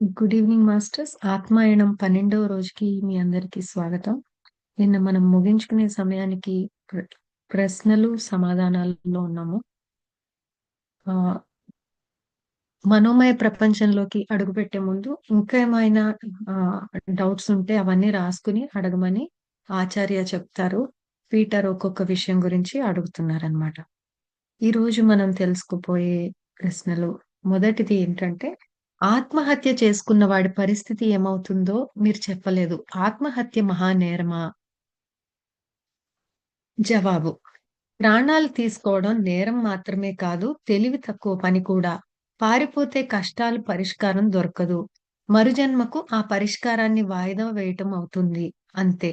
Good evening masters. ఆత్మాయణం 12వ రోజుకి మీ అందరికీ స్వాగతం. నిన్న మనం ముగించుకునే సమయానికి ప్రశ్నలు, సమాధానాలలో ఉన్నాము. మనోమయ ప్రపంచంలోకి అడుగుపెట్టే ముందు ఇంకా ఏమైనా డౌట్స్ ఉంటే అవన్నీ రాసుకుని అడగమని ఆచార్య చెప్తారు. పీటర్ ఒక్కొక్క విషయం గురించి అడుగుతున్నారనమాట. ఈరోజు మనం తెలుసుకుపోయే ప్రశ్నలు మొదటిది ఏంటంటే, ఆత్మహత్య చేసుకున్న వాడి పరిస్థితి ఏమవుతుందో మీరు చెప్పలేదు. ఆత్మహత్య మహానేరమా? జవాబు: ప్రాణాలు తీసుకోవడం నేరం మాత్రమే కాదు, తెలివి తక్కువ పని కూడా. పారిపోతే కష్టాలు పరిష్కారం దొరకదు. మరుజన్మకు ఆ పరిష్కారాన్ని వాయిదా వేయటం అవుతుంది. అంతే.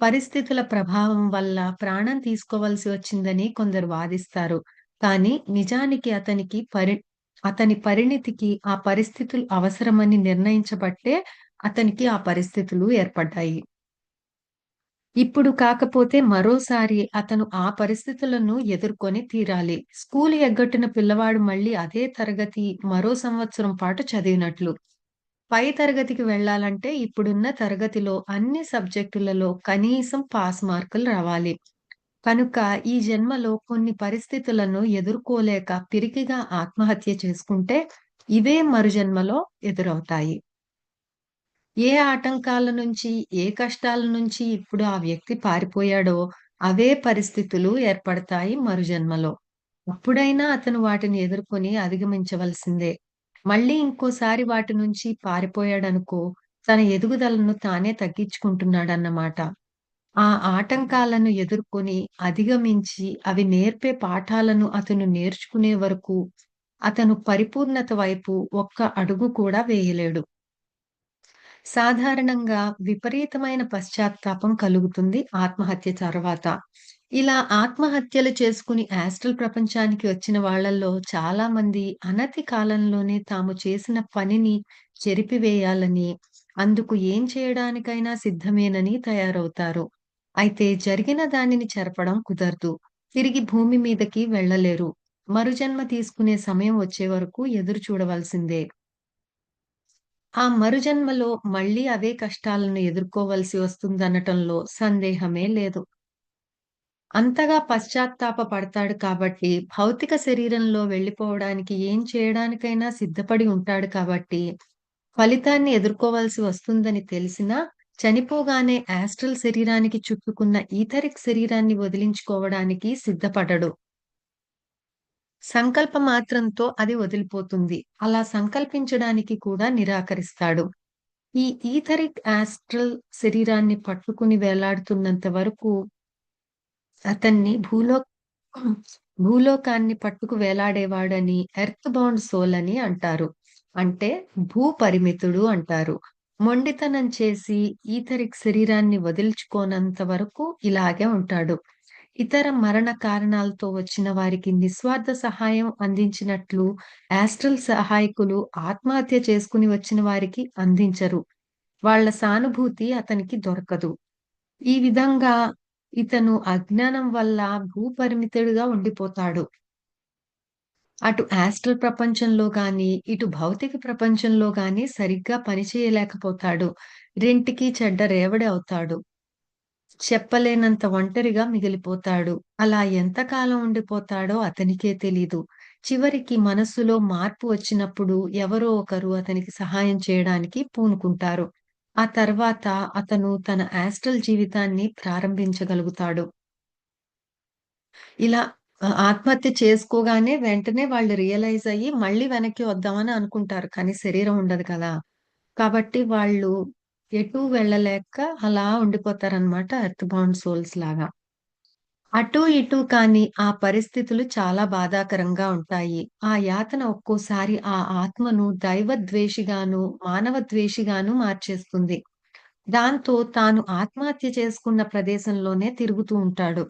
పరిస్థితుల ప్రభావం వల్ల ప్రాణం తీసుకోవలసి వచ్చిందని కొందరు వాదిస్తారు. కానీ నిజానికి అతనికి పరి అతని పరిణితికి ఆ పరిస్థితులు అవసరమని నిర్ణయించబట్టే అతనికి ఆ పరిస్థితులు ఏర్పడ్డాయి. ఇప్పుడు కాకపోతే మరోసారి అతను ఆ పరిస్థితులను ఎదుర్కొని తీరాలి. స్కూలు ఎగ్గొట్టిన పిల్లవాడు మళ్ళీ అదే తరగతి మరో సంవత్సరం పాటు చదివినట్లు. పై తరగతికి వెళ్ళాలంటే ఇప్పుడున్న తరగతిలో అన్ని సబ్జెక్టులలో కనీసం పాస్ మార్కులు రావాలి. కనుక ఈ జన్మలో కొన్ని పరిస్థితులను ఎదుర్కోలేక పిరికిగా ఆత్మహత్య చేసుకుంటే ఇవే మరుజన్మలో ఎదురవుతాయి. ఏ ఆటంకాల నుంచి, ఏ కష్టాల నుంచి ఇప్పుడు ఆ వ్యక్తి పారిపోయాడో అవే పరిస్థితులు ఏర్పడతాయి మరుజన్మలో. అప్పుడైనా అతను వాటిని ఎదుర్కొని అధిగమించవలసిందే. మళ్ళీ ఇంకోసారి వాటి నుంచి పారిపోయాడనుకో, తన ఎదుగుదలను తానే తగ్గించుకుంటున్నాడన్నమాట. ఆ ఆటంకాలను ఎదుర్కొని, అధిగమించి అవి నేర్పే పాఠాలను అతను నేర్చుకునే వరకు అతను పరిపూర్ణత వైపు ఒక్క అడుగు కూడా వేయలేడు. సాధారణంగా విపరీతమైన పశ్చాత్తాపం కలుగుతుంది ఆత్మహత్య తర్వాత. ఇలా ఆత్మహత్యలు చేసుకుని యాస్ట్రల్ ప్రపంచానికి వచ్చిన వాళ్ళల్లో చాలా మంది అనతి కాలంలోనే తాము చేసిన పనిని చెరిపివేయాలని, అందుకు ఏం చేయడానికైనా సిద్ధమేనని తయారవుతారు. అయితే జరిగిన దానిని చెరపడం కుదరదు. తిరిగి భూమి మీదకి వెళ్ళలేరు. మరుజన్మ తీసుకునే సమయం వచ్చే వరకు ఎదురు చూడవలసిందే. ఆ మరుజన్మలో మళ్ళీ అవే కష్టాలను ఎదుర్కోవలసి వస్తుందనటంలో సందేహమే లేదు. అంతగా పశ్చాత్తాప పడతాడు కాబట్టి, భౌతిక శరీరంలో వెళ్ళిపోవడానికి ఏం చేయడానికైనా సిద్ధపడి ఉంటాడు కాబట్టి, ఫలితాన్ని ఎదుర్కోవలసి వస్తుందని తెలిసినా, చనిపోగానే యాస్ట్రల్ శరీరానికి చుట్టుకున్న ఈథరిక్ శరీరాన్ని వదిలించుకోవడానికి సిద్ధపడడు. సంకల్ప మాత్రంతో అది వదిలిపోతుంది. అలా సంకల్పించడానికి కూడా నిరాకరిస్తాడు. ఈ ఈథరిక్ యాస్ట్రల్ శరీరాన్ని పట్టుకుని వేలాడుతున్నంత వరకు అతన్ని భూలో భూలోకాన్ని పట్టుకు వేలాడేవాడని ఎర్త్ బౌండ్ సోల్ అని అంటారు. అంటే భూ పరిమితుడు అంటారు. మొండితనం చేసి ఈథరిక్ శరీరాన్ని వదిల్చుకోనంత వరకు ఇలాగే ఉంటాడు. ఇతర మరణ కారణాలతో వచ్చిన వారికి నిస్వార్థ సహాయం అందించినట్లు యాస్ట్రల్ సహాయకులు ఆత్మహత్య చేసుకుని వచ్చిన వారికి అందించరు. వాళ్ళ సానుభూతి అతనికి దొరకదు. ఈ విధంగా ఇతను అజ్ఞానం వల్ల భూపరిమితుడుగా ఉండిపోతాడు. అటు యాస్ట్రల్ ప్రపంచంలో కానీ ఇటు భౌతిక ప్రపంచంలో కానీ సరిగ్గా పనిచేయలేకపోతాడు. రెంటికి చెడ్డ రేవడి అవుతాడు. చెప్పలేనంత ఒంటరిగా మిగిలిపోతాడు. అలా ఎంతకాలం ఉండిపోతాడో అతనికే తెలీదు. చివరికి మనస్సులో మార్పు వచ్చినప్పుడు ఎవరో ఒకరు అతనికి సహాయం చేయడానికి పూనుకుంటారు. ఆ తర్వాత అతను తన యాస్ట్రల్ జీవితాన్ని ప్రారంభించగలుగుతాడు. ఇలా ఆత్మహత్య చేసుకోగానే వెంటనే వాళ్ళు రియలైజ్ అయ్యి మళ్ళీ వెనక్కి వద్దామని అనుకుంటారు. కానీ శరీరం ఉండదు కదా! కాబట్టి వాళ్ళు ఎటూ వెళ్ళలేక అలా ఉండిపోతారనమాట ఎర్త్ బౌండ్ సోల్స్ లాగా. అటు ఇటు కానీ ఆ పరిస్థితులు చాలా బాధాకరంగా ఉంటాయి. ఆ యాతన ఒక్కోసారి ఆ ఆత్మను దైవ ద్వేషిగాను మానవ ద్వేషిగాను మార్చేస్తుంది. దాంతో తాను ఆత్మహత్య చేసుకున్న ప్రదేశంలోనే తిరుగుతూ ఉంటాడు.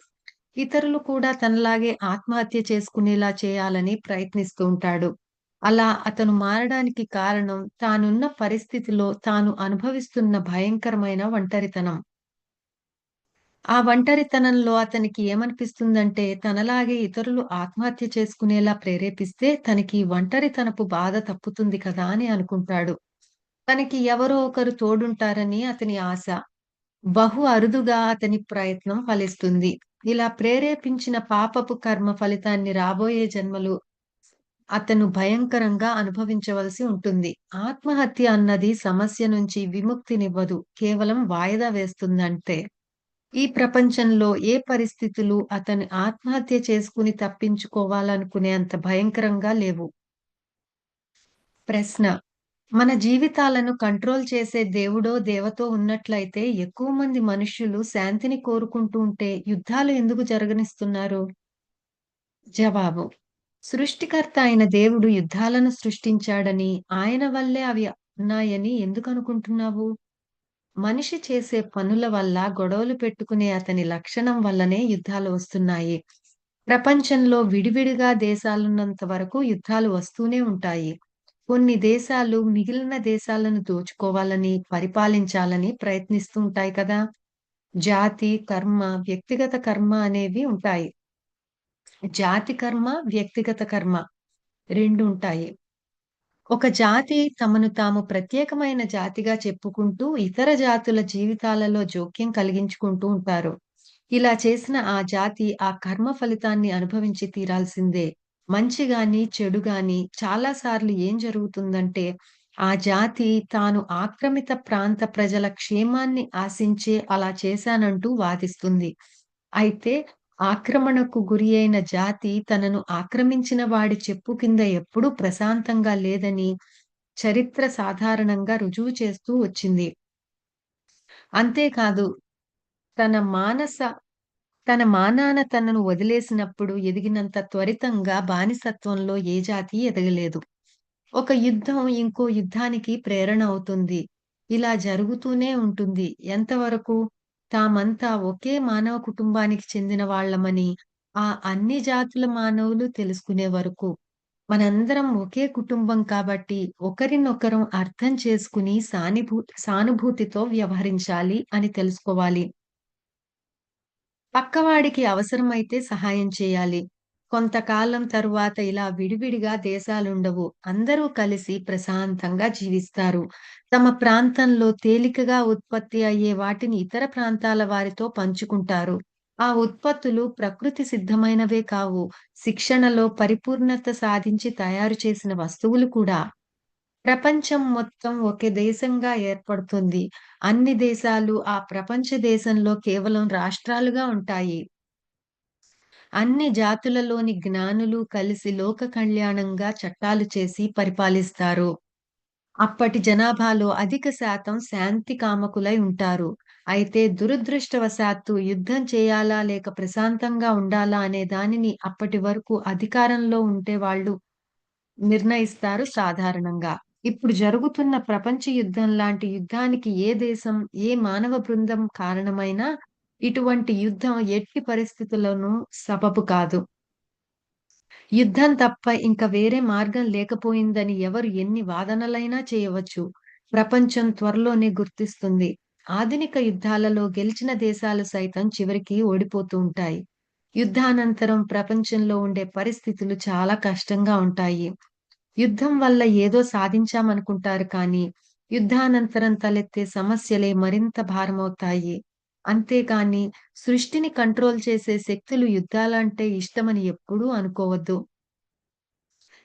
ఇతరులు కూడా తనలాగే ఆత్మహత్య చేసుకునేలా చేయాలని ప్రయత్నిస్తూ ఉంటాడు. అలా అతను మారడానికి కారణం తానున్న పరిస్థితిలో తాను అనుభవిస్తున్న భయంకరమైన ఒంటరితనం. ఆ ఒంటరితనంలో అతనికి ఏమనిపిస్తుందంటే, తనలాగే ఇతరులు ఆత్మహత్య చేసుకునేలా ప్రేరేపిస్తే తనకి ఒంటరితనపు బాధ తప్పుతుంది కదా అని అనుకుంటాడు. తనకి ఎవరో ఒకరు తోడుంటారని అతని ఆశ. బహు అరుదుగా అతని ప్రయత్నం ఫలిస్తుంది. ఇలా ప్రేరేపించిన పాపపు కర్మ ఫలితాన్ని రాబోయే జన్మలు అతను భయంకరంగా అనుభవించవలసి ఉంటుంది. ఆత్మహత్య అన్నది సమస్య నుంచి విముక్తినివ్వదు. కేవలం వాయిదా వేస్తుందంటే ఈ ప్రపంచంలో ఏ పరిస్థితులు అతను ఆత్మహత్య చేసుకుని తప్పించుకోవాలనుకునేంత భయంకరంగా లేవు. ప్రశ్న: మన జీవితాలను కంట్రోల్ చేసే దేవుడో, దేవతో ఉన్నట్లయితే ఎక్కువ మంది మనుష్యులు శాంతిని కోరుకుంటూ ఉంటే యుద్ధాలు ఎందుకు జరగనిస్తున్నారు? జవాబు: సృష్టికర్త అయిన దేవుడు యుద్ధాలను సృష్టించాడని, ఆయన వల్లే అవి ఉన్నాయని ఎందుకనుకుంటున్నావు? మనిషి చేసే పనుల వల్ల గొడవలు పెట్టుకునే అతని లక్షణం వల్లనే యుద్ధాలు వస్తున్నాయి. ప్రపంచంలో విడివిడిగా దేశాలున్నంత వరకు యుద్ధాలు వస్తూనే ఉంటాయి. కొన్ని దేశాలు మిగిలిన దేశాలను దోచుకోవాలని, పరిపాలించాలని ప్రయత్నిస్తూ ఉంటాయి కదా! జాతి, కర్మ, వ్యక్తిగత కర్మ అనేవి ఉంటాయి. జాతి కర్మ, వ్యక్తిగత కర్మ రెండు ఉంటాయి. ఒక జాతి తమను తాము ప్రత్యేకమైన జాతిగా చెప్పుకుంటూ ఇతర జాతుల జీవితాలలో జోక్యం కలిగించుకుంటూ ఉంటారు. ఇలా చేసిన ఆ జాతి ఆ కర్మ ఫలితాన్ని అనుభవించి తీరాల్సిందే. మంచి గాని, చెడు గాని చాలా సార్లు ఏం జరుగుతుందంటే ఆ జాతి తాను ఆక్రమిత ప్రాంత ప్రజల క్షేమాన్ని ఆశించే అలా చేశానంటూ వాదిస్తుంది. అయితే ఆక్రమణకు గురి అయిన జాతి తనను ఆక్రమించిన వాడి చెప్పు కింద ఎప్పుడూ ప్రశాంతంగా లేదని చరిత్ర సాధారణంగా రుజువు చేస్తూ వచ్చింది. అంతేకాదు తన మానస తన మానాన తనను వదిలేసినప్పుడు ఎదిగినంత త్వరితంగా బానిసత్వంలో ఏ జాతి ఎదగలేదు. ఒక యుద్ధం ఇంకో యుద్ధానికి ప్రేరణ అవుతుంది. ఇలా జరుగుతూనే ఉంటుంది. ఎంతవరకు? తామంతా ఒకే మానవ కుటుంబానికి చెందిన వాళ్ళమని ఆ అన్ని జాతుల మానవులు తెలుసుకునే వరకు. మనందరం ఒకే కుటుంబం కాబట్టి ఒకరినొకరం అర్థం చేసుకుని సానుభూ సానుభూతితో వ్యవహరించాలి అని తెలుసుకోవాలి. పక్కవాడికి అవసరమైతే సహాయం చేయాలి. కొంతకాలం తరువాత ఇలా విడివిడిగా దేశాలుండవు. అందరూ కలిసి ప్రశాంతంగా జీవిస్తారు. తమ ప్రాంతంలో తేలికగా ఉత్పత్తి అయ్యే వాటిని ఇతర ప్రాంతాల వారితో పంచుకుంటారు. ఆ ఉత్పత్తులు ప్రకృతి సిద్ధమైనవే కావు. శిక్షణలో పరిపూర్ణత సాధించి తయారు చేసిన వస్తువులు కూడా. ప్రపంచం మొత్తం ఒకే దేశంగా ఏర్పడుతుంది. అన్ని దేశాలు ఆ ప్రపంచ దేశంలో కేవలం రాష్ట్రాలుగా ఉంటాయి. అన్ని జాతులలోని జ్ఞానులు కలిసి లోక కళ్యాణంగా చట్టాలు చేసి పరిపాలిస్తారు. అప్పటి జనాభాలో అధిక శాతం శాంతి కామకులై ఉంటారు. అయితే దురదృష్టవశాత్తు యుద్ధం చేయాలా లేక ప్రశాంతంగా ఉండాలా అనే దానిని అప్పటి వరకు అధికారంలో ఉంటే వాళ్ళు నిర్ణయిస్తారు సాధారణంగా. ఇప్పుడు జరుగుతున్న ప్రపంచ యుద్ధం లాంటి యుద్ధానికి ఏ దేశం, ఏ మానవ బృందం కారణమైనా ఇటువంటి యుద్ధం ఎట్టి పరిస్థితుల్లోనూ సబబు కాదు. యుద్ధం తప్ప ఇంకా వేరే మార్గం లేకపోయిందని ఎవరు ఎన్ని వాదనలైనా చేయవచ్చు. ప్రపంచం త్వరలోనే గుర్తిస్తుంది. ఆధునిక యుద్ధాలలో గెలిచిన దేశాలు సైతం చివరికి ఓడిపోతూ ఉంటాయి. యుద్ధానంతరం ప్రపంచంలో ఉండే పరిస్థితులు చాలా కష్టంగా ఉంటాయి. యుద్ధం వల్ల ఏదో సాధించామనుకుంటారు కానీ, యుద్ధానంతరం తలెత్తే సమస్యలే మరింత భారమవుతాయి. అంతేకాని సృష్టిని కంట్రోల్ చేసే శక్తులు యుద్ధాలంటే ఇష్టమని ఎప్పుడూ అనుకోవద్దు.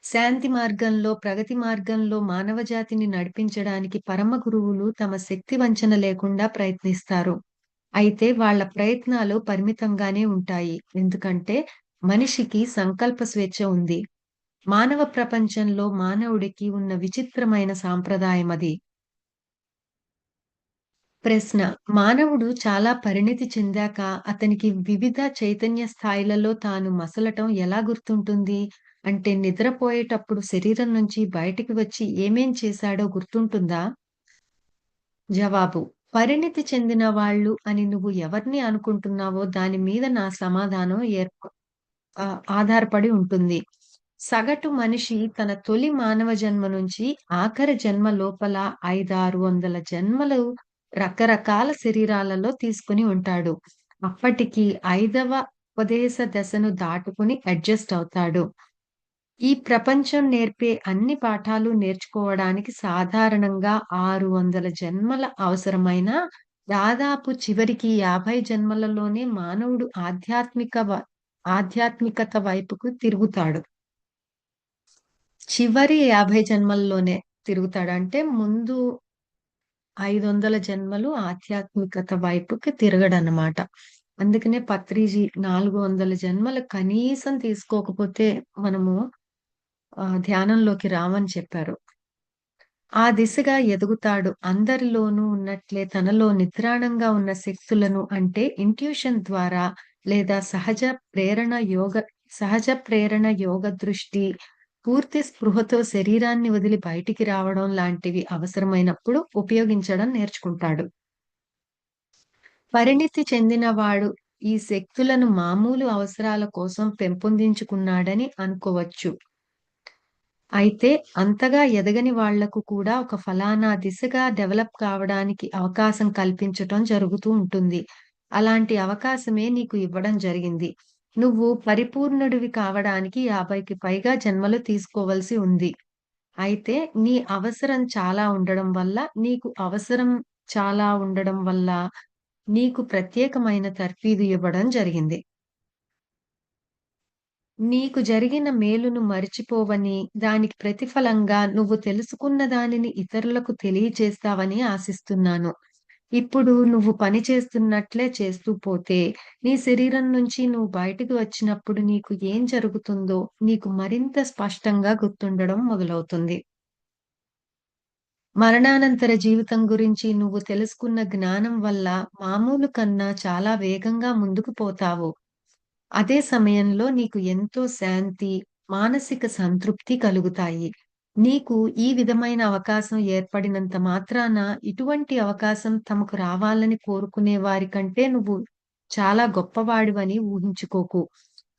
శాంతి మార్గంలో, ప్రగతి మార్గంలో మానవజాతిని నడిపించడానికి పరమ గురువులు తమ శక్తి వంచన లేకుండా ప్రయత్నిస్తారు. అయితే వాళ్ళ ప్రయత్నాలు పరిమితంగానే ఉంటాయి. ఎందుకంటే మనిషికి సంకల్ప స్వేచ్ఛ ఉంది. మానవ ప్రపంచంలో మానవుడికి ఉన్న విచిత్రమైన సాంప్రదాయం అది ప్రశ్న: మానవుడు చాలా పరిణితి చెందాక అతనికి వివిధ చైతన్య స్థాయిలలో తాను మసలటం ఎలా గుర్తుంటుంది? అంటే నిద్రపోయేటప్పుడు శరీరం నుంచి బయటికి వచ్చి ఏమేం చేశాడో గుర్తుంటుందా? జవాబు: పరిణితి చెందిన వాళ్ళు అని నువ్వు ఎవరిని అనుకుంటున్నావో దాని మీద నా సమాధానం ఏర్ప ఆధారపడి ఉంటుంది. సగటు మనిషి తన తొలి మానవ జన్మ నుంచి ఆఖరి జన్మ లోపల 5, 600 జన్మలు రకరకాల శరీరాలలో తీసుకొని ఉంటాడు. అప్పటికి ఐదవ ఉపదేశ దశను దాటుకుని అడ్జస్ట్ అవుతాడు. ఈ ప్రపంచం నేర్పే అన్ని పాఠాలు నేర్చుకోవడానికి సాధారణంగా 600 జన్మల అవసరమైన దాదాపు చివరికి 50 జన్మలలోనే మానవుడు ఆధ్యాత్మిక వ ఆధ్యాత్మికత వైపుకు తిరుగుతాడు. చివరి 50 జన్మల్లోనే తిరుగుతాడు. అంటే ముందు 500 జన్మలు ఆధ్యాత్మికత వైపుకి తిరగడనమాట. అందుకనే పత్రిజీ 400 జన్మలు కనీసం తీసుకోకపోతే మనము ధ్యానంలోకి రామని చెప్పారు. ఆ దిశగా ఎదుగుతాడు. అందరిలోనూ ఉన్నట్లే తనలో నిద్రాణంగా ఉన్న శక్తులను అంటే ఇంట్యూషన్ ద్వారా లేదా సహజ ప్రేరణ యోగ సహజ ప్రేరణ యోగ దృష్టి, పూర్తి స్పృహతో శరీరాన్ని వదిలి బయటికి రావడం లాంటివి అవసరమైనప్పుడు ఉపయోగించడం నేర్చుకుంటాడు. పరిణితి చెందినవాడు ఈ శక్తులను మామూలు అవసరాల కోసం పెంపొందించుకున్నాడని అనుకోవచ్చు. అయితే అంతగా ఎదగని వాళ్ళకు కూడా ఒక ఫలానా దిశగా డెవలప్ కావడానికి అవకాశం కల్పించటం జరుగుతూ ఉంటుంది. అలాంటి అవకాశమే నీకు ఇవ్వడం జరిగింది. నువ్వు పరిపూర్ణుడివి కావడానికి 50కి పైగా జన్మలు తీసుకోవలసి ఉంది. అయితే నీ అవసరం చాలా ఉండడం వల్ల, నీకు అవసరం చాలా ఉండడం వల్ల నీకు ప్రత్యేకమైన తర్ఫీదు ఇవ్వడం జరిగింది. నీకు జరిగిన మేలును మరిచిపోవని, దానికి ప్రతిఫలంగా నువ్వు తెలుసుకున్న దానిని ఇతరులకు తెలియచేస్తావని ఆశిస్తున్నాను. ఇప్పుడు నువ్వు పని చేస్తున్నట్లే చేస్తూ పోతే, నీ శరీరం నుంచి నువ్వు బయటకు వచ్చినప్పుడు నీకు ఏం జరుగుతుందో నీకు మరింత స్పష్టంగా గుర్తుండడం మొదలవుతుంది. మరణానంతర జీవితం గురించి నువ్వు తెలుసుకున్న జ్ఞానం వల్ల మామూలు కన్నా చాలా వేగంగా ముందుకు పోతావు. అదే సమయంలో నీకు ఎంతో శాంతి, మానసిక సంతృప్తి కలుగుతాయి. నీకు ఈ విధమైన అవకాశం ఏర్పడినంత మాత్రాన ఇటువంటి అవకాశం తమకు రావాలని కోరుకునే వారి కంటే నువ్వు చాలా గొప్పవాడివని ఊహించుకోకు.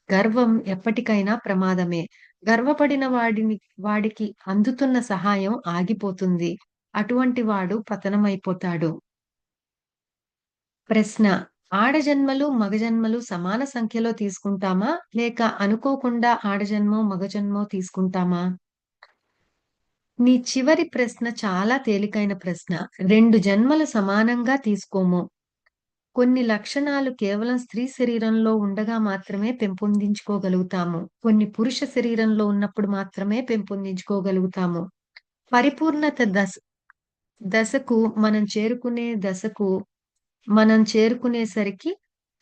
గర్వం ఎప్పటికైనా ప్రమాదమే. గర్వపడిన వాడిని వాడికి అందుతున్న సహాయం ఆగిపోతుంది. అటువంటి వాడు పతనమైపోతాడు. ప్రశ్న: ఆడజన్మలు, మగజన్మలు సమాన సంఖ్యలో తీసుకుంటామా? లేక అనుకోకుండా ఆడజన్మో, మగజన్మో తీసుకుంటామా? నీ చివరి ప్రశ్న చాలా తేలికైన ప్రశ్న. రెండు జన్మలు సమానంగా తీసుకోము. కొన్ని లక్షణాలు కేవలం స్త్రీ శరీరంలో ఉండగా మాత్రమే పెంపొందించుకోగలుగుతాము. కొన్ని పురుష శరీరంలో ఉన్నప్పుడు మాత్రమే పెంపొందించుకోగలుగుతాము. పరిపూర్ణత దశ దశకు మనం చేరుకునే దశకు మనం చేరుకునేసరికి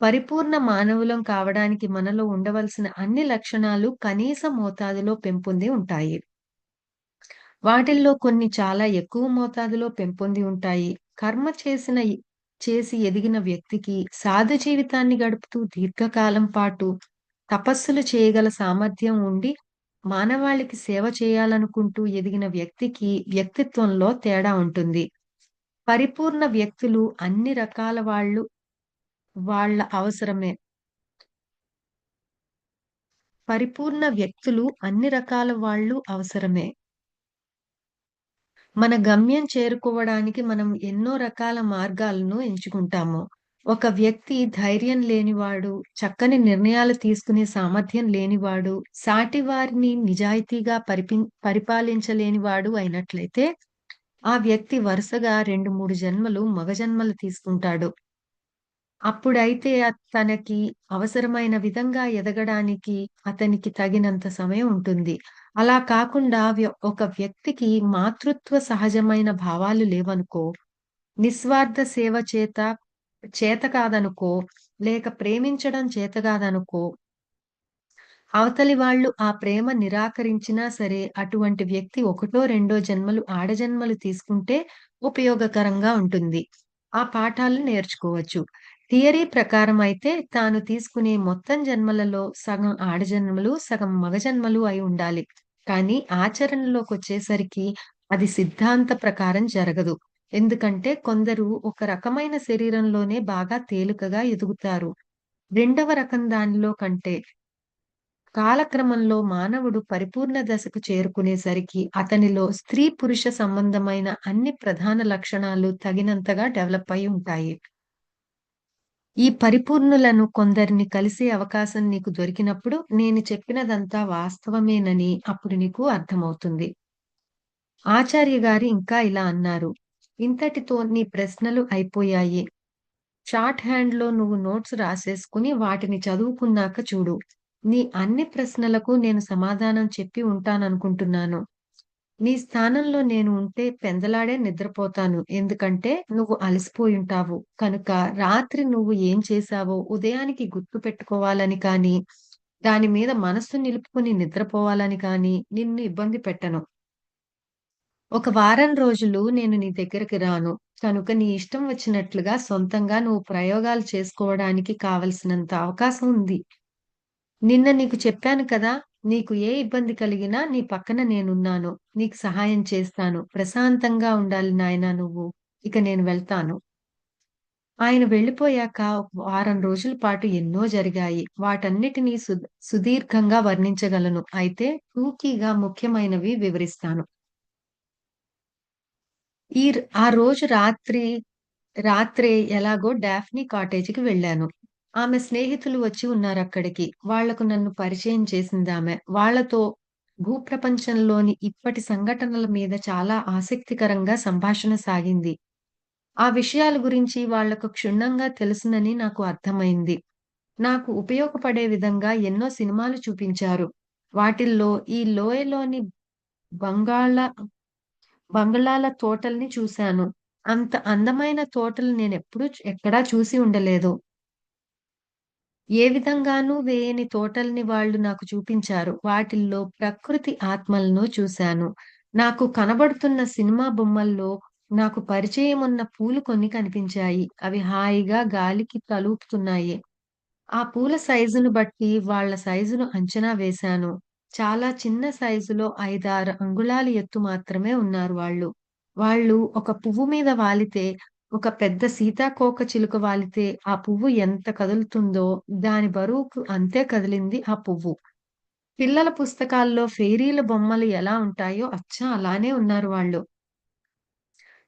పరిపూర్ణ మానవులం కావడానికి మనలో ఉండవలసిన అన్ని లక్షణాలు కనీస మోతాదులో పెంపొంది ఉంటాయి. వాటిల్లో కొన్ని చాలా ఎక్కువ మోతాదులో పెంపొంది ఉంటాయి. కర్మ చేసిన చేసి ఎదిగిన వ్యక్తికి సాధు జీవితాన్ని గడుపుతూ దీర్ఘకాలం పాటు తపస్సులు చేయగల సామర్థ్యం ఉండి, మానవాళికి సేవ చేయాలనుకుంటూ ఎదిగిన వ్యక్తికి వ్యక్తిత్వంలో తేడా ఉంటుంది. పరిపూర్ణ వ్యక్తులు అన్ని రకాల వాళ్ళు వాళ్ళ అవసరమే. పరిపూర్ణ వ్యక్తులు అన్ని రకాల వాళ్ళు అవసరమే. మన గమ్యం చేరుకోవడానికి మనం ఎన్నో రకాల మార్గాలను ఎంచుకుంటాము. ఒక వ్యక్తి ధైర్యం లేనివాడు, చక్కని నిర్ణయాలు తీసుకునే సామర్థ్యం లేనివాడు, సాటి వారిని నిజాయితీగా పరిపి పరిపాలించలేనివాడు అయినట్లయితే, ఆ వ్యక్తి వరుసగా 2, 3 జన్మలు మగ జన్మలు తీసుకుంటాడు. అప్పుడైతే తనకి అవసరమైన విధంగా ఎదగడానికి అతనికి తగినంత సమయం ఉంటుంది. అలా కాకుండా వ్య ఒక వ్యక్తికి మాతృత్వ సహజమైన భావాలు లేవనుకో, నిస్వార్థ సేవ చేత చేత కాదనుకో, లేక ప్రేమించడం చేతగాదనుకో అవతలి వాళ్ళు ఆ ప్రేమ నిరాకరించినా సరే, అటువంటి వ్యక్తి ఒకటో, రెండో జన్మలు ఆడజన్మలు తీసుకుంటే ఉపయోగకరంగా ఉంటుంది. ఆ పాఠాలు నేర్చుకోవచ్చు. థియరీ ప్రకారం అయితే తాను తీసుకునే మొత్తం జన్మలలో సగం ఆడజన్మలు, సగం మగ జన్మలు అయి ఉండాలి. కానీ ఆచరణలోకి వచ్చేసరికి అది సిద్ధాంత ప్రకారం జరగదు. ఎందుకంటే కొందరు ఒక రకమైన శరీరంలోనే బాగా తేలికగా ఎదుగుతారు. రెండవ రకం దానిలో కంటే కాలక్రమంలో మానవుడు పరిపూర్ణ దశకు చేరుకునేసరికి అతనిలో స్త్రీ, పురుష సంబంధమైన అన్ని ప్రధాన లక్షణాలు తగినంతగా డెవలప్ అయి ఉంటాయి. ఈ పరిపూర్ణులను కొందరిని కలిసే అవకాశం నీకు దొరికినప్పుడు నేను చెప్పినదంతా వాస్తవమేనని అప్పుడు నీకు అర్థమవుతుంది. ఆచార్య గారు ఇంకా ఇలా అన్నారు. ఇంతటితో నీ ప్రశ్నలు అయిపోయాయి. షార్ట్ హ్యాండ్‌లో నువ్వు నోట్స్ రాసేసుకుని వాటిని చదువుకున్నాక చూడు. నీ అన్ని ప్రశ్నలకు నేను సమాధానం చెప్పి ఉంటాననుకుంటున్నాను. నీ స్థానంలో నేను ఉంటే పెందలాడే నిద్రపోతాను. ఎందుకంటే నువ్వు అలసిపోయుంటావు. కనుక రాత్రి నువ్వు ఏం చేశావో ఉదయానికి గుర్తు పెట్టుకోవాలని కానీ, దాని మీద మనస్సు నిలుపుకొని నిద్రపోవాలని కానీ నిన్ను ఇబ్బంది పెట్టను. ఒక వారం రోజులు నేను నీ దగ్గరికి రాను. కనుక నీ ఇష్టం వచ్చినట్లుగా సొంతంగా నువ్వు ప్రయోగాలు చేసుకోవడానికి కావలసినంత అవకాశం ఉంది. నిన్న నీకు చెప్పాను కదా! నీకు ఏ ఇబ్బంది కలిగినా నీ పక్కన నేనున్నాను. నీకు సహాయం చేస్తాను. ప్రశాంతంగా ఉండాలి నాయనా నువ్వు. ఇక నేను వెళ్తాను. ఆయన వెళ్ళిపోయాక వారం రోజుల పాటు ఎన్నో జరిగాయి. వాటన్నిటిని సు సుదీర్ఘంగా వర్ణించగలను. అయితే టూకీగా ముఖ్యమైనవి వివరిస్తాను. ఈ ఆ రోజు రాత్రి రాత్రే ఎలాగో డాఫ్నీ కాటేజీకి వెళ్ళాను. ఆమె స్నేహితులు వచ్చి ఉన్నారు అక్కడికి వాళ్ళకు నన్ను పరిచయం చేసింది ఆమె వాళ్ళతో భూప్రపంచంలోని ఇప్పటి సంఘటనల మీద చాలా ఆసక్తికరంగా సంభాషణ సాగింది. ఆ విషయాల గురించి వాళ్ళకు క్షుణ్ణంగా తెలుసునని నాకు అర్థమైంది. నాకు ఉపయోగపడే విధంగా ఎన్నో సినిమాలు చూపించారు. వాటిల్లో ఈ లోయలోని బంగాళ బంగళాల తోటల్ని చూశాను. అంత అందమైన తోటలు నేను ఎప్పుడూ ఎక్కడా చూసి ఉండలేదు. ఏ విధంగానూ వేయని తోటల్ని వాళ్ళు నాకు చూపించారు. వాటిల్లో ప్రకృతి ఆత్మలను చూశాను. నాకు కనబడుతున్న సినిమా బొమ్మల్లో నాకు పరిచయం ఉన్న పూలు కొన్ని కనిపించాయి. అవి హాయిగా గాలికి తలూపుతున్నాయి. ఆ పూల సైజును బట్టి వాళ్ళ సైజును అంచనా వేశాను. చాలా చిన్న సైజులో ఐదారు అంగుళాలు ఎత్తు మాత్రమే ఉన్నారు వాళ్ళు. వాళ్ళు ఒక పువ్వు మీద వాలితే, ఒక పెద్ద సీతాకోక చిలుక వాలితే ఆ పువ్వు ఎంత కదులుతుందో, దాని బరువుకు అంతే కదిలింది ఆ పువ్వు. పిల్లల పుస్తకాల్లో ఫెయిరీల బొమ్మలు ఎలా ఉంటాయో అచ్చా అలానే ఉన్నారు వాళ్ళు.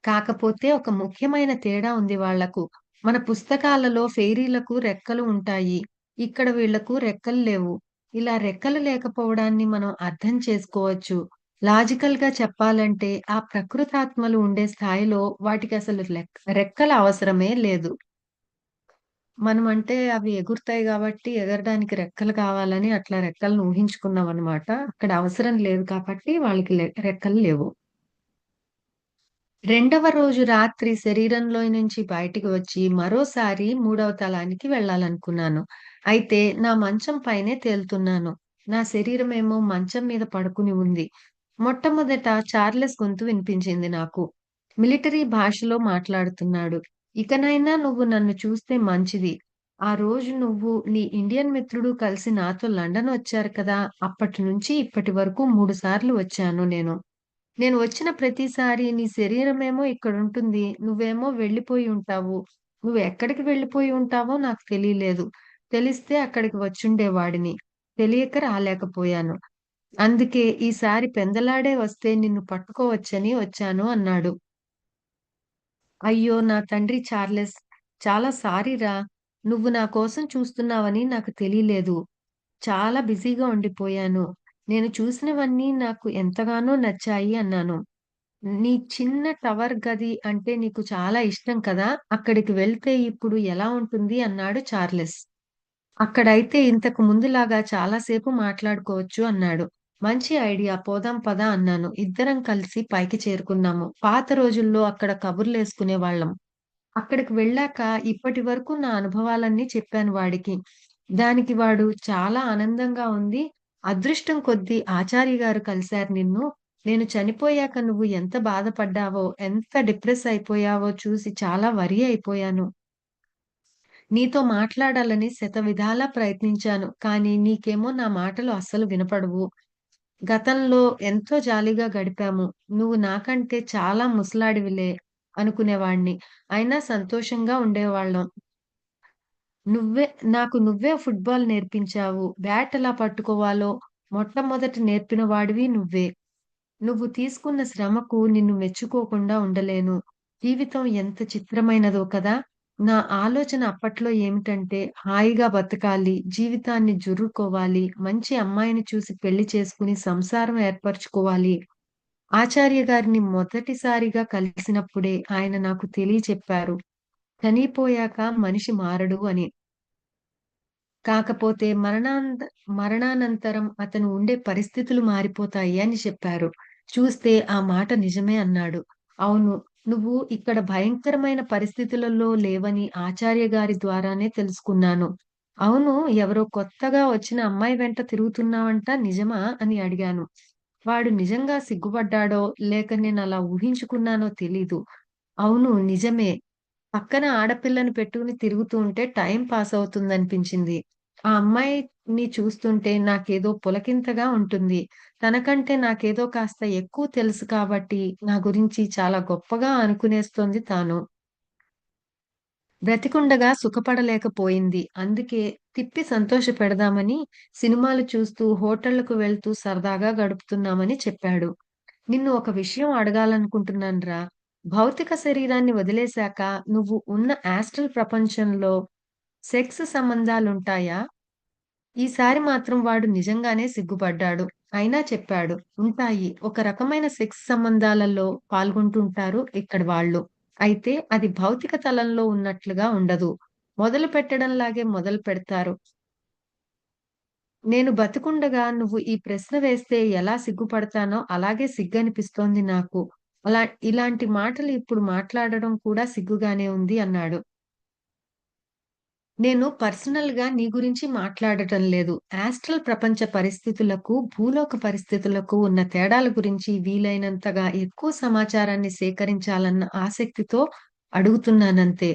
కాకపోతే ఒక ముఖ్యమైన తేడా ఉంది వాళ్ళకు. మన పుస్తకాలలో ఫెయిరీలకు రెక్కలు ఉంటాయి. ఇక్కడ వీళ్ళకు రెక్కలు లేవు. ఇలా రెక్కలు లేకపోవడాన్ని మనం అర్థం చేసుకోవచ్చు. లాజికల్గా చెప్పాలంటే ఆ ప్రకృతాత్మలు ఉండే స్థాయిలో వాటికసలు లెక్ రెక్కల అవసరమే లేదు. మనం అంటే అవి ఎగురుతాయి కాబట్టి ఎగరడానికి రెక్కలు కావాలని అట్లా రెక్కలను ఊహించుకున్నామనమాట. అక్కడ అవసరం లేదు కాబట్టి వాళ్ళకి రెక్కలు లేవు. రెండవ రోజు రాత్రి శరీరంలో నుంచి బయటికి వచ్చి మరోసారి మూడవ తలానికి వెళ్ళాలనుకున్నాను. అయితే నా మంచం పైనే తేలుతున్నాను. నా శరీరం ఏమో మంచం మీద పడుకుని ఉంది. మొట్టమొదట చార్లెస్ గొంతు వినిపించింది నాకు. మిలిటరీ భాషలో మాట్లాడుతున్నాడు. ఇకనైనా నువ్వు నన్ను చూస్తే మంచిది. ఆ రోజు నువ్వు నీ ఇండియన్ మిత్రుడు కలిసి నాతో లండన్ వచ్చారు కదా! అప్పటి నుంచి ఇప్పటి వరకు మూడు సార్లు వచ్చాను నేను. నేను వచ్చిన ప్రతిసారి నీ శరీరమేమో ఇక్కడుంటుంది. నువ్వేమో వెళ్ళిపోయి ఉంటావు. నువ్వు ఎక్కడికి వెళ్ళిపోయి ఉంటావో నాకు తెలియలేదు తెలిస్తే అక్కడికి వచ్చుండేవాడిని. తెలియక రాలేకపోయాను. అందుకే ఈసారి పెందలాడే వస్తే నిన్ను పట్టుకోవచ్చని వచ్చాను అన్నాడు. అయ్యో! నా తండ్రి చార్లెస్! చాలా సారీరా! నువ్వు నా కోసం చూస్తున్నావని నాకు తెలియలేదు చాలా బిజీగా ఉండిపోయాను. నేను చూసినవన్నీ నాకు ఎంతగానో నచ్చాయి అన్నాను. నీ చిన్న టవర్ గది అంటే నీకు చాలా ఇష్టం కదా! అక్కడికి వెళ్తే ఇప్పుడు ఎలా ఉంటుంది అన్నాడు చార్లెస్. అక్కడైతే ఇంతకు ముందులాగా చాలా సేపు మాట్లాడుకోవచ్చు అన్నాడు. మంచి ఐడియా పోదాం పదా అన్నాను. ఇద్దరం కలిసి పైకి చేరుకున్నాము. పాత రోజుల్లో అక్కడ కబుర్లేసుకునేవాళ్ళం. అక్కడికి వెళ్ళాక ఇప్పటి వరకు నా అనుభవాలన్నీ చెప్పాను వాడికి. దానికి వాడు చాలా ఆనందంగా ఉంది. అదృష్టం కొద్దీ ఆచార్య గారు కలిసారు నిన్ను. నేను చనిపోయాక నువ్వు ఎంత బాధపడ్డావో, ఎంత డిప్రెస్ అయిపోయావో చూసి చాలా వరి అయిపోయాను. నీతో మాట్లాడాలని శత విధాలా ప్రయత్నించాను. కానీ నీకేమో నా మాటలు అస్సలు వినపడవు. గతంలో ఎంతో జాలీగా గడిపాము. నువ్వు నాకంటే చాలా ముసలాడివిలే అనుకునేవాణ్ణి. అయినా సంతోషంగా ఉండేవాళ్ళం. నువ్వే నాకు నువ్వే ఫుట్‌బాల్ నేర్పించావు. బ్యాట్ ఎలా పట్టుకోవాలో మొట్టమొదట నేర్పిన వాడివి నువ్వే. నువ్వు తీసుకున్న శ్రమకు నిన్ను మెచ్చుకోకుండా ఉండలేను. జీవితం ఎంత చిత్రమైనదో కదా! నా ఆలోచన అప్పట్లో ఏమిటంటే, హాయిగా బతకాలి, జీవితాన్ని జుర్రుకోవాలి, మంచి అమ్మాయిని చూసి పెళ్ళి చేసుకుని సంసారం ఏర్పరచుకోవాలి. ఆచార్య గారిని మొదటిసారిగా కలిసినప్పుడే ఆయన నాకు తెలియచెప్పారు. చనిపోయాక మనిషి మారడు అని. కాకపోతే మరణాంత మరణానంతరం అతను ఉండే పరిస్థితులు మారిపోతాయి అని చెప్పారు. చూస్తే ఆ మాట నిజమే అన్నాడు. అవును. నువ్వు ఇక్కడ భయంకరమైన పరిస్థితులలో లేవని ఆచార్య గారి ద్వారానే తెలుసుకున్నాను. అవును. ఎవరో కొత్తగా వచ్చిన అమ్మాయి వెంట తిరుగుతున్నావంట నిజమా? అని అడిగాను. వాడు నిజంగా సిగ్గుపడ్డాడో, లేక నేను అలా ఊహించుకున్నానో తెలీదు. అవును. నిజమే. పక్కన ఆడపిల్లను పెట్టుకుని తిరుగుతూ ఉంటే టైం పాస్ అవుతుందనిపించింది. ఆ అమ్మాయిని చూస్తుంటే నాకేదో పులకింతగా ఉంటుంది. తనకంటే నాకేదో కాస్త ఎక్కువ తెలుసు కాబట్టి నా గురించి చాలా గొప్పగా అనుకునేస్తోంది తాను. బ్రతికుండగా సుఖపడలేకపోయింది. అందుకే తిప్పి సంతోషపెడదామని సినిమాలు చూస్తూ, హోటళ్ళకు వెళ్తూ సరదాగా గడుపుతున్నామని చెప్పాడు. నిన్ను ఒక విషయం అడగాలనుకుంటున్నానురా! భౌతిక శరీరాన్ని వదిలేశాక నువ్వు ఉన్న యాస్ట్రల్ ప్రపంచంలో సెక్స్ సంబంధాలుంటాయా? ఈసారి మాత్రం వాడు నిజంగానే సిగ్గుపడ్డాడు. అయినా చెప్పాడు. ఉంటాయి. ఒక రకమైన సెక్స్ సంబంధాలలో పాల్గొంటుంటారు ఇక్కడ వాళ్ళు. అయితే అది భౌతిక తలంలో ఉన్నట్లుగా ఉండదు. మొదలు పెట్టడంలాగే మొదలు పెడతారు నేను బతుకుండగా నువ్వు ఈ ప్రశ్న వేస్తే ఎలా సిగ్గుపడతానో అలాగే సిగ్గనిపిస్తోంది నాకు. అలా ఇలాంటి మాటలు ఇప్పుడు మాట్లాడడం కూడా సిగ్గుగానే ఉంది అన్నాడు. నేను పర్సనల్‌గా నీ గురించి మాట్లాడటం లేదు. యాస్ట్రల్ ప్రపంచ పరిస్థితులకు, భూలోక పరిస్థితులకు ఉన్న తేడాల గురించి వీలైనంతగా ఎక్కువ సమాచారాన్ని సేకరించాలన్న ఆసక్తితో అడుగుతున్నానంతే.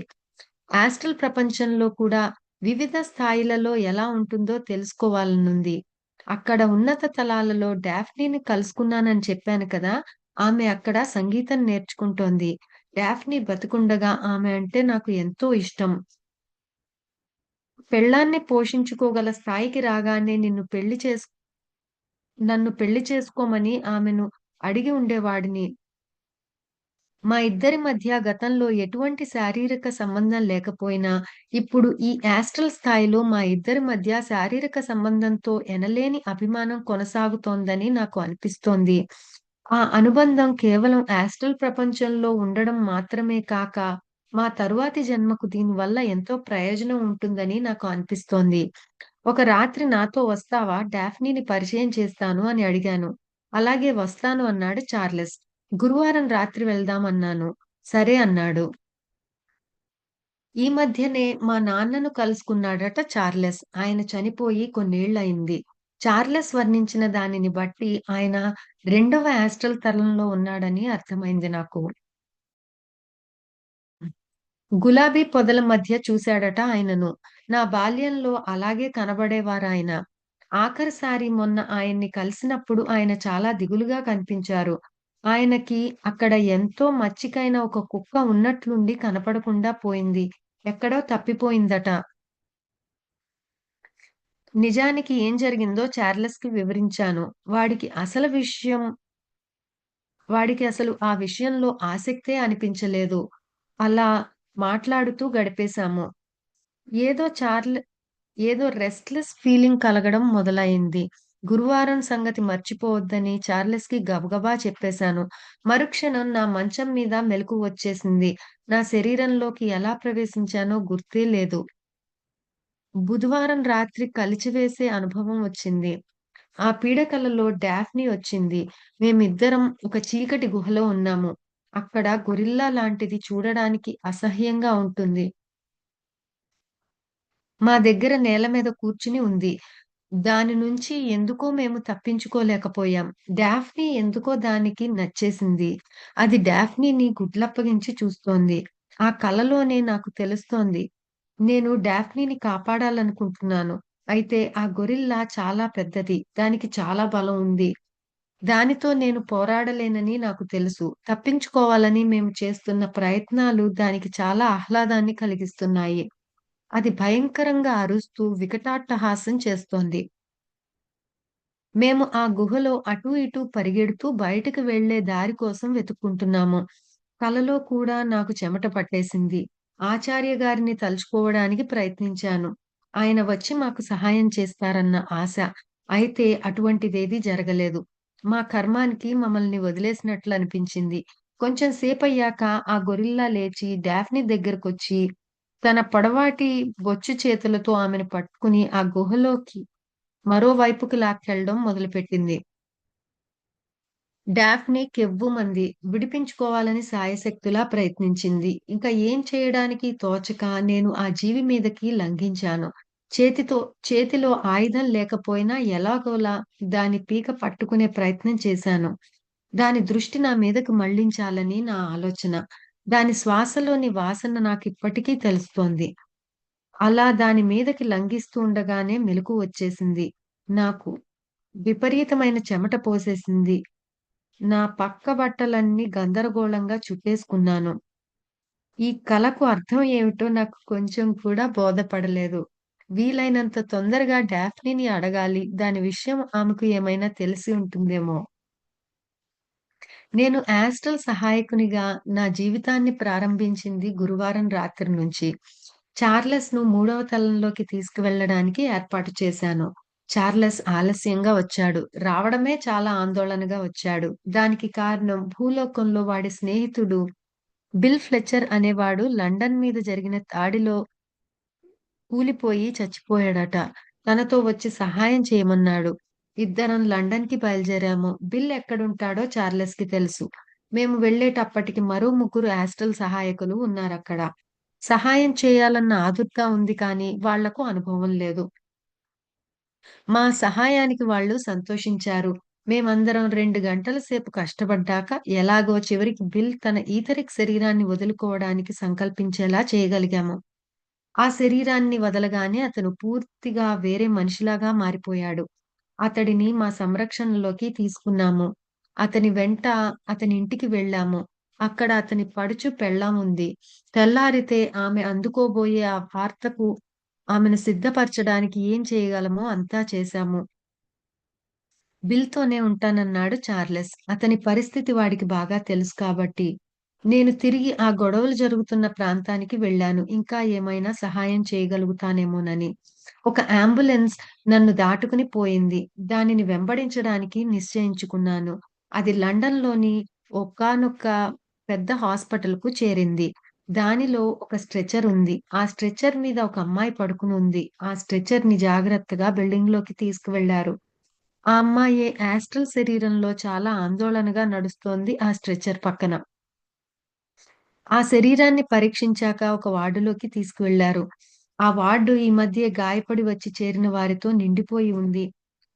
యాస్ట్రల్ ప్రపంచంలో కూడా వివిధ స్థాయిలలో ఎలా ఉంటుందో తెలుసుకోవాలనుంది. అక్కడ ఉన్నత తలాలలో డాఫ్నీని కలుసుకున్నానని చెప్పాను కదా! ఆమె అక్కడ సంగీతం నేర్చుకుంటోంది. డాఫ్నీ బతుకుండగా ఆమె అంటే నాకు ఎంతో ఇష్టం. పెళ్ళాన్ని పోషించుకోగల స్థాయికి రాగానే నిన్ను పెళ్ళి చేసు నన్ను పెళ్ళి చేసుకోమని ఆమెను అడిగి ఉండేవాడిని. మా ఇద్దరి మధ్య గతంలో ఎటువంటి శారీరక సంబంధం లేకపోయినా, ఇప్పుడు ఈ యాస్ట్రల్ స్థాయిలో మా ఇద్దరి మధ్య శారీరక సంబంధంతో ఎనలేని అభిమానం కొనసాగుతోందని నాకు అనిపిస్తోంది. ఆ అనుబంధం కేవలం యాస్ట్రల్ ప్రపంచంలో ఉండడం మాత్రమే కాక, మా తరువాతి జన్మకు దీనివల్ల ఎంతో ప్రయోజనం ఉంటుందని నాకు అనిపిస్తోంది. ఒక రాత్రి నాతో వస్తావా? డాఫ్నీని పరిచయం చేస్తాను అని అడిగాను. అలాగే వస్తాను అన్నాడు చార్లెస్. గురువారం రాత్రి వెళ్దాం అన్నాను. సరే అన్నాడు. ఈ మధ్యనే మా నాన్నను కలుసుకున్నాడట చార్లెస్. ఆయన చనిపోయి కొన్నేళ్ళయింది. చార్లెస్ వర్ణించిన దానిని బట్టి ఆయన రెండవ యాస్ట్రల్ తరంలో ఉన్నాడని అర్థమైంది నాకు. గులాబీ పొదల మధ్య చూశాడట ఆయనను. నా బాల్యంలో అలాగే కనబడేవారాయన. ఆఖరిసారి మొన్న ఆయన్ని కలిసినప్పుడు ఆయన చాలా దిగులుగా కనిపించారు. ఆయనకి అక్కడ ఎంతో మచ్చికైన ఒక కుక్క ఉన్నట్లుండి కనపడకుండా పోయింది. ఎక్కడో తప్పిపోయిందట. నిజానికి ఏం జరిగిందో చార్లెస్కి వివరించాను. వాడికి అసలు విషయం వాడికి అసలు ఆ విషయంలో ఆసక్తే అనిపించలేదు. అలా మాట్లాడుతూ గడిపేశాము. ఏదో చార్ల ఏదో రెస్ట్‌లెస్ ఫీలింగ్ కలగడం మొదలైంది గురువారం సంగతి మర్చిపోవద్దని చార్లెస్కి గబగబా చెప్పేశాను. మరుక్షణం నా మంచం మీద మెలకు వచ్చేసింది. నా శరీరంలోకి ఎలా ప్రవేశించానో గుర్తే లేదు. బుధవారం రాత్రి కలిచివేసే అనుభవం వచ్చింది. ఆ పీడకలలో డాఫ్ని వచ్చింది. మేమిద్దరం ఒక చీకటి గుహలో ఉన్నాము. అక్కడ గొరిల్లా లాంటిది చూడడానికి అసహ్యంగా ఉంటుంది. మా దగ్గర నేల మీద కూర్చుని ఉంది. దాని నుంచి ఎందుకో మేము తప్పించుకోలేకపోయాం. డాఫ్నీ ఎందుకో దానికి నచ్చేసింది. అది డాఫ్నీని గుడ్లప్పగించి చూస్తోంది. ఆ కలలోనే నాకు తెలుస్తోంది. నేను డాఫ్నీని కాపాడాలనుకుంటున్నాను. అయితే ఆ గొరిల్లా చాలా పెద్దది. దానికి చాలా బలం ఉంది. దానితో నేను పోరాడలేనని నాకు తెలుసు. తప్పించుకోవాలని మేము చేస్తున్న ప్రయత్నాలు దానికి చాలా ఆహ్లాదాన్ని కలిగిస్తున్నాయి. అది భయంకరంగా అరుస్తూ వికటాట్టహాసం చేస్తోంది. మేము ఆ గుహలో అటూ ఇటూ పరిగెడుతూ బయటకు వెళ్ళే దారి కోసం వెతుక్కుంటున్నాము. కలలో కూడా నాకు చెమట పట్టేసింది. ఆచార్య గారిని తలుచుకోవడానికి ప్రయత్నించాను. ఆయన వచ్చి మాకు సహాయం చేస్తారన్న ఆశ. అయితే అటువంటిదేదీ జరగలేదు. మా కర్మానికి మమ్మల్ని వదిలేసినట్లు అనిపించింది. కొంచెం సేపయ్యాక ఆ గొరిల్లా లేచి డాఫ్ని దగ్గరకొచ్చి, తన పొడవాటి బొచ్చు చేతులతో ఆమెను పట్టుకుని ఆ గుహలోకి మరోవైపుకి లాక్కెళ్ళడం మొదలుపెట్టింది. డాఫ్ని కెవ్వుమంది. విడిపించుకోవాలని సాయశక్తులా ప్రయత్నించింది. ఇంకా ఏం చేయడానికి తోచక నేను ఆ జీవి మీదకి లంఘించాను. చేతితో చేతిలో ఆయుధం లేకపోయినా ఎలాగోలా దాని పీక పట్టుకునే ప్రయత్నం చేశాను. దాని దృష్టి నా మీదకు మళ్ళించాలని నా ఆలోచన. దాని శ్వాసలోని వాసన నాకు ఇప్పటికీ తెలుస్తోంది. అలా దాని మీదకి లంఘిస్తూ ఉండగానే మెలకు వచ్చేసింది. నాకు విపరీతమైన చెమట పోసేసింది. నా పక్క బట్టలన్నీ గందరగోళంగా చుట్టేసుకున్నాను. ఈ కళకు అర్థం ఏమిటో నాకు కొంచెం కూడా బోధపడలేదు. వీలైనంత తొందరగా డాఫ్నీని అడగాలి. దాని విషయం ఆమెకు ఏమైనా తెలిసి ఉంటుందేమో! నేను యాస్ట్రల్ సహాయకునిగా నా జీవితాన్ని ప్రారంభించింది గురువారం రాత్రి నుంచి. చార్లెస్ను మూడవ తలంలోకి తీసుకువెళ్ళడానికి ఏర్పాటు చేశాను. చార్లెస్ ఆలస్యంగా వచ్చాడు. రావడమే చాలా ఆందోళనగా వచ్చాడు. దానికి కారణం భూలోకంలో వాడి స్నేహితుడు బిల్ ఫ్లెచర్ అనేవాడు లండన్ మీద జరిగిన దాడిలో కూలిపోయి చచ్చిపోయాడట. తనతో వచ్చి సహాయం చేయమన్నాడు. ఇద్దరం లండన్కి బయలుదేరాము. బిల్ ఎక్కడుంటాడో చార్లెస్కి తెలుసు. మేము వెళ్ళేటప్పటికి మరో ముగ్గురు యాస్టల్ సహాయకులు ఉన్నారక్కడ. సహాయం చేయాలన్న ఆదుర్గా ఉంది కానీ వాళ్ళకు అనుభవం లేదు. మా సహాయానికి వాళ్ళు సంతోషించారు. మేమందరం రెండు గంటల సేపు కష్టపడ్డాక ఎలాగో చివరికి బిల్ తన ఈథరిక్ శరీరాన్ని వదులుకోవడానికి సంకల్పించేలా చేయగలిగాము. ఆ శరీరాన్ని వదలగానే అతను పూర్తిగా వేరే మనిషిలాగా మారిపోయాడు. అతడిని మా సంరక్షణలోకి తీసుకున్నాము. అతని వెంట అతని ఇంటికి వెళ్ళాము. అక్కడ అతని పడుచు పెళ్ళాం ఉంది. తెల్లారితే ఆమె అందుకోబోయే ఆ వార్తకు ఆమెను సిద్ధపరచడానికి ఏం చేయగలమో అంతా చేశాము. బిల్‌తోనే ఉంటానన్నాడు చార్లెస్. అతని పరిస్థితి వాడికి బాగా తెలుసు కాబట్టి. నేను తిరిగి ఆ గొడవలు జరుగుతున్న ప్రాంతానికి వెళ్ళాను. ఇంకా ఏమైనా సహాయం చేయగలుగుతానేమోనని. ఒక అంబులెన్స్ నన్ను దాటుకుని పోయింది. దానిని వెంబడించడానికి నిశ్చయించుకున్నాను. అది లండన్‌లోని ఒకానొక పెద్ద హాస్పిటల్‌కు చేరింది. దానిలో ఒక స్ట్రెచర్ ఉంది. ఆ స్ట్రెచర్ మీద ఒక అమ్మాయి పడుకుని ఉంది ఆ స్ట్రెచర్‌ని జాగ్రత్తగా బిల్డింగ్లోకి తీసుకువెళ్ళారు. ఆ అమ్మాయి యాస్ట్రల్ శరీరంలో చాలా ఆందోళనగా నడుస్తోంది ఆ స్ట్రెచర్ పక్కన. ఆ శరీరాన్ని పరీక్షించాక ఒక వార్డులోకి తీసుకువెళ్ళారు. ఆ వార్డు ఈ మధ్య గాయపడి వచ్చి చేరిన వారితో నిండిపోయి ఉంది.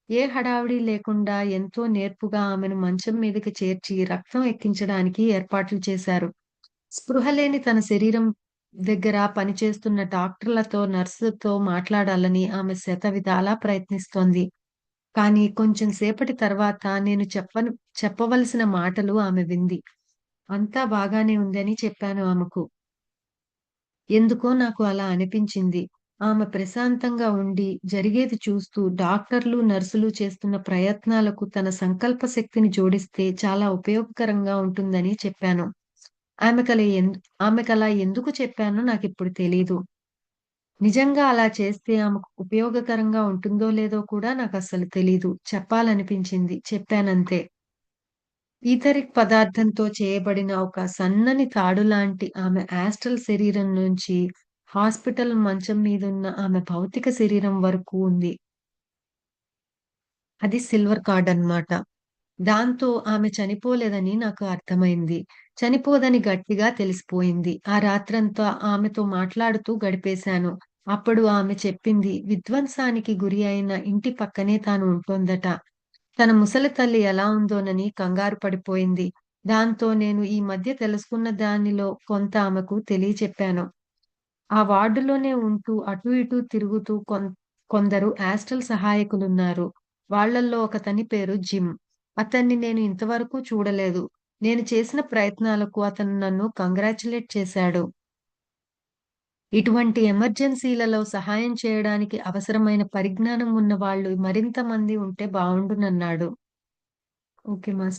ఏ హడావిడి లేకుండా ఎంతో నేర్పుగా ఆమెను మంచం మీదకి చేర్చి రక్తం ఎక్కించడానికి ఏర్పాట్లు చేశారు. స్పృహ లేని తన శరీరం దగ్గర పనిచేస్తున్న డాక్టర్లతో, నర్సుతో మాట్లాడాలని ఆమె శత విధాలా ప్రయత్నిస్తోంది. కానీ కొంచెం సేపటి తర్వాత నేను చెప్పను చెప్పవలసిన మాటలు ఆమె వింది. అంతా బాగానే ఉందని చెప్పాను ఆమెకు. ఎందుకో నాకు అలా అనిపించింది. ఆమె ప్రశాంతంగా ఉండి, జరిగేది చూస్తూ డాక్టర్లు, నర్సులు చేస్తున్న ప్రయత్నాలకు తన సంకల్ప శక్తిని జోడిస్తే చాలా ఉపయోగకరంగా ఉంటుందని చెప్పాను. ఆమెకలా ఎందు ఆమెకలా ఎందుకు చెప్పానో నాకు ఇప్పుడు తెలీదు. నిజంగా అలా చేస్తే ఆమెకు ఉపయోగకరంగా ఉంటుందో లేదో కూడా నాకు అసలు తెలీదు. చెప్పాలనిపించింది. చెప్పానంతే. ఈథరిక్ పదార్థంతో చేయబడిన ఒక సన్నని తాడు లాంటి ఆమె యాస్ట్రల్ శరీరం నుంచి హాస్పిటల్ మంచం మీదున్న ఆమె భౌతిక శరీరం వరకు ఉంది. అది సిల్వర్ కార్డ్ అన్నమాట దాంతో ఆమె చనిపోలేదని నాకు అర్థమైంది. చనిపోదని గట్టిగా తెలిసిపోయింది. ఆ రాత్రంతా ఆమెతో మాట్లాడుతూ గడిపేశాను. అప్పుడు ఆమె చెప్పింది విధ్వంసానికి గురి అయిన ఇంటి పక్కనే తాను ఉంటుందట తన ముసలి తల్లి ఎలా ఉందోనని కంగారు పడిపోయింది. దాంతో నేను ఈ మధ్య తెలుసుకున్న దానిలో కొంత ఆమెకు తెలియచెప్పాను. ఆ వార్డులోనే ఉంటూ అటు ఇటు తిరుగుతూ కొం కొందరు యాస్టల్ సహాయకులున్నారు. వాళ్ళల్లో ఒకతని పేరు జిమ్. అతన్ని నేను ఇంతవరకు చూడలేదు. నేను చేసిన ప్రయత్నాలకు అతను నన్ను కంగ్రాచులేట్ చేశాడు. ఇటువంటి ఎమర్జెన్సీలలో సహాయం చేయడానికి అవసరమైన పరిజ్ఞానం ఉన్న వాళ్ళు మరింత మంది ఉంటే బాగుండునన్నాడు. Okay master